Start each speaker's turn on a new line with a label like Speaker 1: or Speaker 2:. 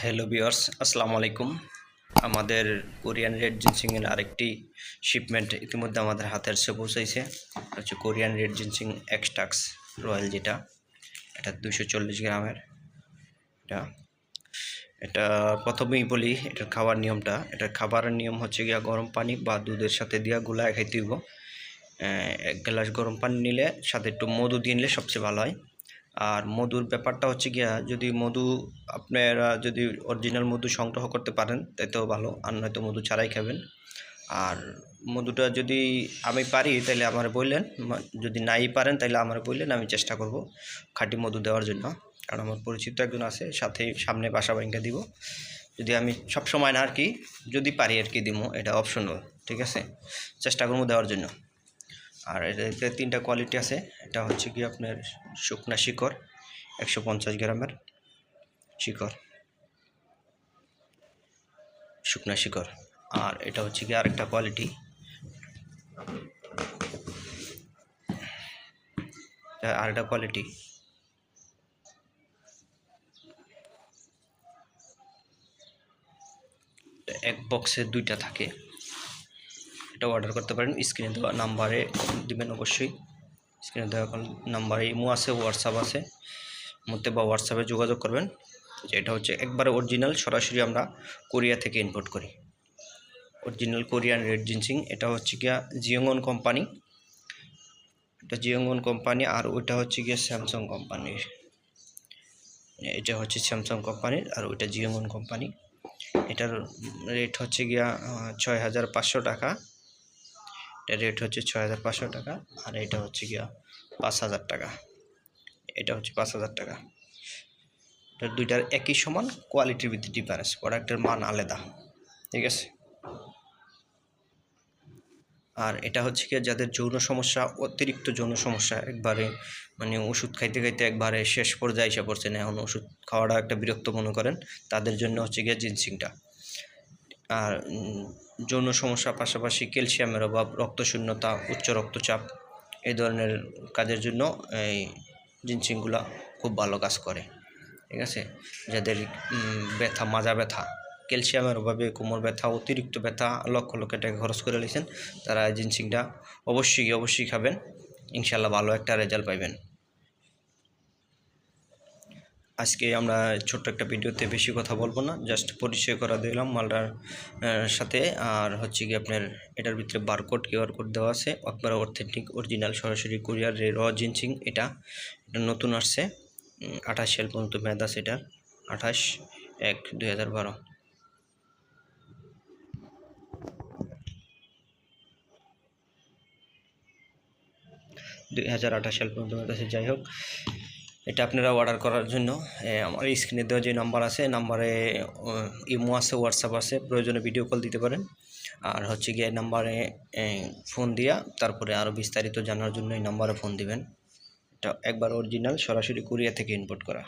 Speaker 1: Hello বিয়ার্স আসসালামু আলাইকুম আমাদের কোরিয়ান রেড জিনসিংয়ের আরেকটি শিপমেন্ট ইতিমধ্যে আমাদের হাতে এসে পৌঁছাইছে। হচ্ছে Korean red ginseng extracts royal যেটা। এটা দুশো চল্লিশ গ্রামের। এটা এটা প্রথমেই বলি, এটার খাওয়ার নিয়মটা। এটার খাবারের নিয়ম হচ্ছে গিয়া গরম পানি বা দুধের সাথে দিয়া গুলায় খাইতে হইব। এক গ্লাস গরম পানি নিলে, সাথে একটু মধু দিয়ে নিলে সবচেয়ে ভালো হয়। আর মধুর ব্যাপারটা হচ্ছে গিয়া, যদি মধু আপনারা যদি অরিজিনাল মধু সংগ্রহ করতে পারেন তাতেও ভালো, আর নয়তো মধু ছাড়াই খাবেন। আর মধুটা যদি আমি পারি তাহলে আমার বললেন যদি নাই পারেন তাহলে আমার বললেন আমি চেষ্টা করব খাঁটি মধু দেওয়ার জন্য। কারণ আমার পরিচিত একজন আছে সাথে সামনে বাসা ব্যাংকে দিব। যদি আমি সব সময় না আর কি, যদি পারি আর কি দিব, এটা অপশনাল ঠিক আছে? চেষ্টা করব দেওয়ার জন্য। আর এটাতে তিনটা কোয়ালিটি আছে, এটা হচ্ছে কি আপনার শুকনা শিকড়, একশো পঞ্চাশ গ্রামের শিকড়। শুকনা শিকড়। আর এটা হচ্ছে কি আরেকটা কোয়ালিটি আরেকটা কোয়ালিটি এক বক্সে দুইটা থাকে। এটা অর্ডার করতে পারেন। স্ক্রিনে দেওয়া নাম্বারে দেবেন অবশ্যই। স্ক্রিনে দেওয়া নাম্বারে ইমো আছে হোয়াটসঅ্যাপ আছে। মধ্যে বা হোয়াটসঅ্যাপে যোগাযোগ করবেন। এটা হচ্ছে একবারে অরিজিনাল সরাসরি আমরা কোরিয়া থেকে ইম্পোর্ট করি। অরিজিনাল কোরিয়ান রেড জিনসিং এটা হচ্ছে গিয়া জিওঙ্গন কোম্পানি এটা জিওঙ্গন কোম্পানি আর ওইটা হচ্ছে গিয়া স্যামসাং কোম্পানির এটা হচ্ছে স্যামসাং কোম্পানির আর ওইটা জিওঙ্গন কোম্পানি এটার রেট হচ্ছে গিয়া ছয় হাজার পাঁচশো টাকা। রেট হচ্ছে ছয় হাজার পাঁচশো টাকা আর এটা হচ্ছে গিয়া পাঁচ হাজার টাকা। এটা হচ্ছে পাঁচ হাজার টাকা দুইটার একই সমান কোয়ালিটির ভিত্তি ডিফারেন্স প্রোডাক্টের মান আলাদা, ঠিক আছে? আর এটা হচ্ছে কি যাদের যৌন সমস্যা, অতিরিক্ত যৌন সমস্যা, একবারে মানে ওষুধ খাইতে খাইতে একবারে শেষ পর্যায়ে এসে পড়ছেন, এখন ওষুধ খাওয়াটা একটা বিরক্ত মনে করেন, তাদের জন্য হচ্ছে গিয়ে জিনসিংটা আর যৌন সমস্যার পাশাপাশি ক্যালসিয়ামের অভাব, রক্তশূন্যতা, উচ্চ রক্তচাপ, এই ধরনের কাজের জন্য এই জিনসিংগুলো খুব ভালো কাজ করে, ঠিক আছে? যাদের ব্যথা, মাজা ব্যথা, ক্যালসিয়ামের অভাবে কোমর ব্যথা, অতিরিক্ত ব্যথা, লক্ষ লক্ষ টাকা খরচ করে নিয়েছেন তারা জিনসিংটা অবশ্যই অবশ্যই খাবেন ইনশাল্লাহ ভালো একটা রেজাল্ট পাইবেন। আজকে আমরা ছোট্ট একটা ভিডিওতে বেশি কথা বলব না জাস্ট পরিচয় করা দিলাম মালটার সাথে, আর হচ্ছে কি আপনার এটার ভিতরে বারকোড কিউআর কোড দেওয়া আছে একবারে অথেন্টিক অরিজিনাল সরাসরি কোরিয়ার র জিনসিং এটা এটা নতুন আসছে আঠাশ সাল পর্যন্ত মেয়াদ আছে এটার আঠাশ এক দুই হাজার বারো। দুই হাজার আঠাশ সাল পর্যন্ত মেয়াদ আছে, যাই হোক। এটা আপনারা অর্ডার করার জন্য আমার স্ক্রিনে দেওয়া যে নাম্বার আছে নাম্বারে ইমো আছে হোয়াটসঅ্যাপ আছে, প্রয়োজনে ভিডিও কল দিতে পারেন। আর হচ্ছে গিয়ে নাম্বারে ফোন দিয়া, তারপরে আরও বিস্তারিত জানার জন্য এই নাম্বারে ফোন দিবেন। এটা একবার অরিজিনাল সরাসরি কোরিয়া থেকে ইম্পোর্ট করা।